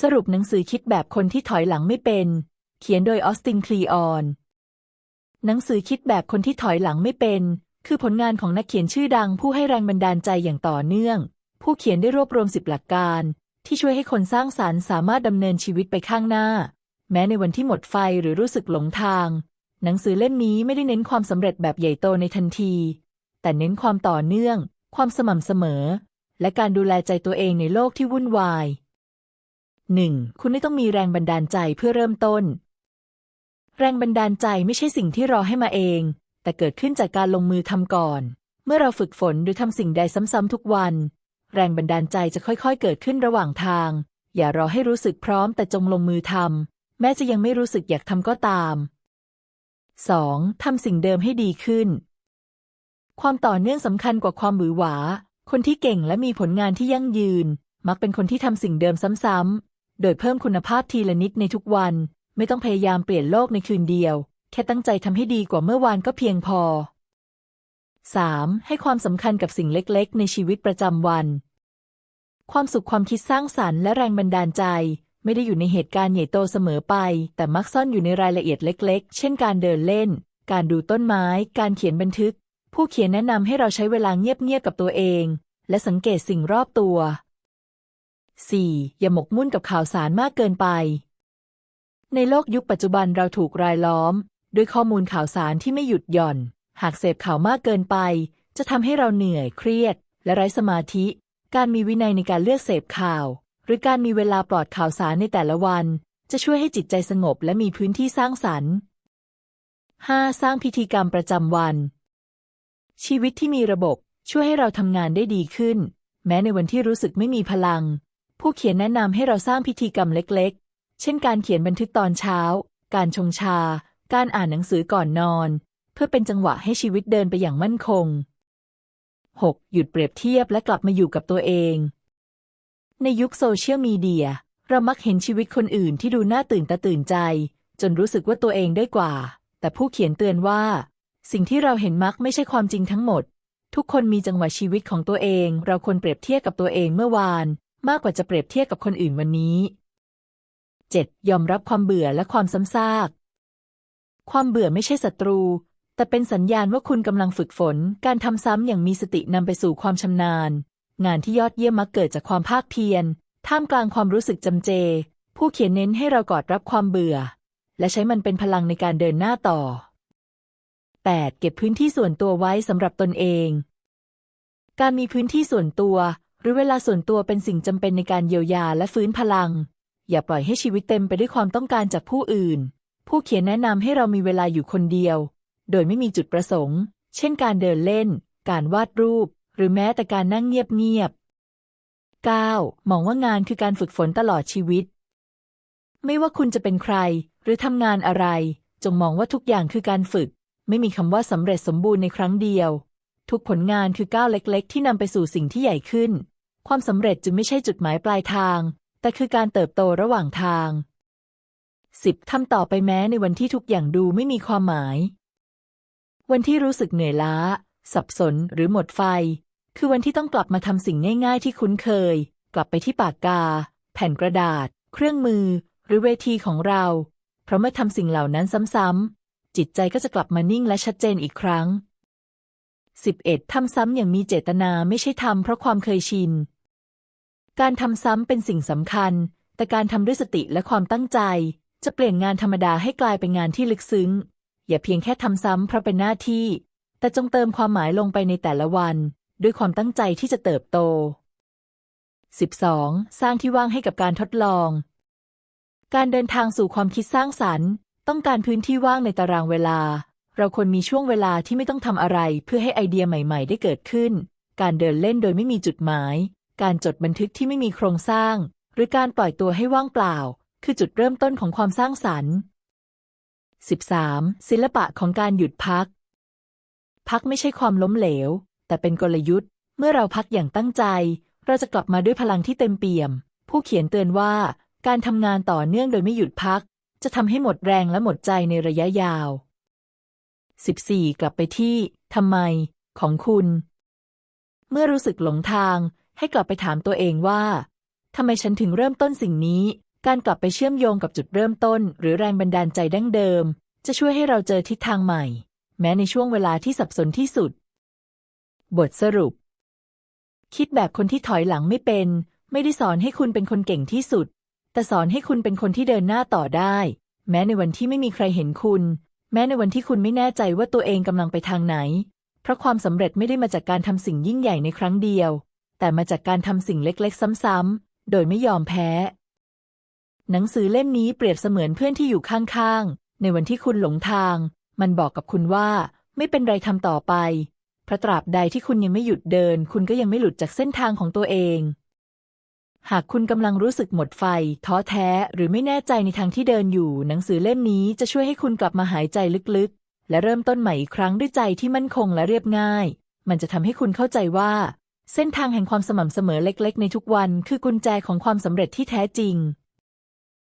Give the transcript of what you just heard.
สรุปหนังสือคิดแบบคนที่ถอยหลังไม่เป็น เขียนโดยออสติน คลีออน หนังสือคิดแบบคนที่ถอยหลังไม่เป็น คือผลงานของนักเขียนชื่อดังผู้ให้แรงบันดาลใจอย่างต่อเนื่อง ผู้เขียนได้รวบรวมสิบหลักการ ที่ช่วยให้คนสร้างสารรค์สามารถดำเนินชีวิตไปข้างหน้า แม้ในวันที่หมดไฟหรือรู้สึกหลงทาง หนังสือเล่มนี้ไม่ได้เน้นความสำเร็จแบบใหญ่โตในทันที แต่เน้นความต่อเนื่อง ความสม่ำเสมอ และการดูแลใจตัวเองในโลกที่วุ่นวาย 1. คุณไม่ต้องมีแรงบันดาลใจเพื่อเริ่มต้น แรงบันดาลใจไม่ใช่สิ่งที่รอให้มาเอง แต่เกิดขึ้นจากการลงมือทำก่อน เมื่อเราฝึกฝนหรือทำสิ่งใดซ้ำๆทุกวัน แรงบันดาลใจจะค่อยๆ เกิดขึ้นระหว่างทาง อย่ารอให้รู้สึกพร้อมแต่จงลงมือทำแม้จะยังไม่รู้สึกอยากทำก็ตาม 2. ทำสิ่งเดิมให้ดีขึ้น ความต่อเนื่องสำคัญกว่าความหวือหวา คนที่เก่งและมีผลงานที่ยั่งยืน มักเป็นคนที่ทำสิ่งเดิมซ้ำๆ โดยเพิ่มคุณภาพทีละนิดในทุกวัน ไม่ต้องพยายามเปลี่ยนโลกในคืนเดียว แค่ตั้งใจทำให้ดีกว่าเมื่อวานก็เพียงพอ 3. ให้ความสำคัญกับสิ่งเล็กๆ ในชีวิตประจำวัน ความสุขความคิดสร้างสรรค์และแรงบันดาลใจ ไม่ได้อยู่ในเหตุการณ์ใหญ่โตเสมอไป แต่มักซ่อนอยู่ในรายละเอียดเล็ก ๆ เช่นการเดินเล่น การดูต้นไม้ การเขียนบันทึก ผู้เขียนแนะนำให้เราใช้เวลาเงียบๆกับตัวเอง และสังเกตสิ่งรอบตัว 4. อย่าหมกมุ่นกับข่าวสารมากเกินไป ในโลกยุคปัจจุบันเราถูกรายล้อม ด้วยข้อมูลข่าวสารที่ไม่หยุดหย่อน หากเสพข่าวมากเกินไป จะทำให้เราเหนื่อยเครียด และไร้สมาธิ การมีวินัยในการเลือกเสพข่าว หรือการมีเวลาปลอดข่าวสารในแต่ละวัน จะช่วยให้จิตใจสงบและมีพื้นที่สร้างสรรค์ 5. สร้างพิธีกรรมประจำวัน ชีวิตที่มีระบบช่วยให้เราทำงานได้ดีขึ้น แม้ในวันที่รู้สึกไม่มีพลัง ผู้เขียนแนะนำให้เราสร้างพิธีกรรมเล็กๆ เช่นการเขียนบันทึกตอนเช้า การชงชา การอ่านหนังสือก่อนนอน เพื่อเป็นจังหวะให้ชีวิตเดินไปอย่างมั่นคง 6. หยุดเปรียบเทียบและกลับมาอยู่กับตัวเอง ในยุคโซเชียลมีเดีย เรามักเห็นชีวิตคนอื่นที่ดูน่าตื่นตาตื่นใจ จนรู้สึกว่าตัวเองได้กว่า แต่ผู้เขียนเตือนว่า สิ่งที่เราเห็นมักไม่ใช่ความจริงทั้งหมด ทุกคนมีจังหวะชีวิตของตัวเอง เราควรเปรียบเทียบกับตัวเองเมื่อวาน มากกว่าจะเปรียบเทียบกับคนอื่นวันนี้ 7. ยอมรับความเบื่อและความซ้ำซาก ความเบื่อไม่ใช่ศัตรู แต่เป็นสัญญาณว่าคุณกำลังฝึกฝน การทำซ้ำอย่างมีสตินำไปสู่ความชำนาญ งานที่ยอดเยี่ยมมักเกิดจากความภาคเพียร ท่ามกลางความรู้สึกจำเจ ผู้เขียนเน้นให้เรากอดรับความเบื่อ และใช้มันเป็นพลังในการเดินหน้าต่อ 8. เก็บพื้นที่ส่วนตัวไว้สำหรับตนเอง การมีพื้นที่ส่วนตัว หรือเวลาส่วนตัวเป็นสิ่งจำเป็นในการเยียวยาและฟื้นพลัง อย่าปล่อยให้ชีวิตเต็มไปด้วยความต้องการจากผู้อื่น ผู้เขียนแนะนำให้เรามีเวลาอยู่คนเดียว โดยไม่มีจุดประสงค์ เช่นการเดินเล่น การวาดรูป หรือแม้แต่การนั่งเงียบๆ 9. มองว่างานคือการฝึกฝนตลอดชีวิต ไม่ว่าคุณจะเป็นใคร หรือทำงานอะไร จงมองว่าทุกอย่างคือการฝึก ไม่มีคำว่าสำเร็จสมบูรณ์ในครั้งเดียว ทุกผลงานคือก้าวเล็ก ๆ ที่นำไปสู่สิ่งที่ใหญ่ขึ้น ความสำเร็จจึงไม่ใช่จุดหมายปลายทาง แต่คือการเติบโตระหว่างทาง 10. ทำต่อไปแม้ในวันที่ทุกอย่างดูไม่มีความหมาย วันที่รู้สึกเหนื่อยล้า สับสนหรือหมดไฟ คือวันที่ต้องกลับมาทำสิ่งง่าย ๆ ที่คุ้นเคย กลับไปที่ปากกา แผ่นกระดาษ เครื่องมือ หรือเวทีของเรา เพราะเมื่อทำสิ่งเหล่านั้นซ้ำๆจิตใจก็จะกลับมานิ่งและชัดเจนอีกครั้ง 11. ทำซ้ำอย่างมีเจตนาไม่ใช่ทำเพราะความเคยชิน การทำซ้ำเป็นสิ่งสำคัญ แต่การทำด้วยสติและความตั้งใจ จะเปลี่ยนงานธรรมดาให้กลายเป็นงานที่ลึกซึ้ง อย่าเพียงแค่ทำซ้ำเพราะเป็นหน้าที่ แต่จงเติมความหมายลงไปในแต่ละวัน ด้วยความตั้งใจที่จะเติบโต 12. สร้างที่ว่างให้กับการทดลอง การเดินทางสู่ความคิดสร้างสรรค์ ต้องการพื้นที่ว่างในตารางเวลา เราควรมีช่วงเวลาที่ไม่ต้องทำอะไร เพื่อให้ไอเดียใหม่ ๆ ได้เกิดขึ้น การเดินเล่นโดยไม่มีจุดหมาย การจดบันทึกที่ไม่มีโครงสร้าง หรือการปล่อยตัวให้ว่างเปล่า คือจุดเริ่มต้นของความสร้างสรรค์ 13. ศิลปะของการหยุดพัก พักไม่ใช่ความล้มเหลว แต่เป็นกลยุทธ์ เมื่อเราพักอย่างตั้งใจ เราจะกลับมาด้วยพลังที่เต็มเปี่ยม ผู้เขียนเตือนว่า การทำงานต่อเนื่องโดยไม่หยุดพัก จะทำให้หมดแรงและหมดใจในระยะยาว 14. กลับไปที่ทำไม ของคุณ เมื่อรู้สึกหลงทาง ให้กลับไปถามตัวเองว่าทำไมฉันถึงเริ่มต้นสิ่งนี้ การกลับไปเชื่อมโยงกับจุดเริ่มต้น หรือแรงบันดาลใจดั้งเดิม จะช่วยให้เราเจอทิศทางใหม่ แม้ในช่วงเวลาที่สับสนที่สุด บทสรุป คิดแบบคนที่ถอยหลังไม่เป็น ไม่ได้สอนให้คุณเป็นคนเก่งที่สุด แต่สอนให้คุณเป็นคนที่เดินหน้าต่อได้ แม้ในวันที่ไม่มีใครเห็นคุณ แม้ในวันที่คุณไม่แน่ใจว่าตัวเองกำลังไปทางไหน เพราะความสำเร็จไม่ได้มาจากการทำสิ่งยิ่งใหญ่ในครั้งเดียว แต่มาจากการทำสิ่งเล็กๆ ซ้ำๆ โดยไม่ยอมแพ้ หนังสือเล่มนี้เปรียบเสมือนเพื่อนที่อยู่ข้างๆ ในวันที่คุณหลงทาง มันบอกกับคุณว่า ไม่เป็นไรทำต่อไปพระตราบใดที่คุณยังไม่หยุดเดิน คุณก็ยังไม่หลุดจากเส้นทางของตัวเอง หากคุณกำลังรู้สึกหมดไฟ ท้อแท้ หรือไม่แน่ใจในทางที่เดินอยู่ หนังสือเล่มนี้จะช่วยให้คุณกลับมาหายใจลึกๆ และเริ่มต้นใหม่อีกครั้งด้วยใจที่มั่นคงและเรียบง่าย มันจะทำให้คุณเข้าใจว่า เส้นทางแห่งความสม่ำเสมอเล็กๆ ในทุกวันคือกุญแจของความสำเร็จที่แท้จริง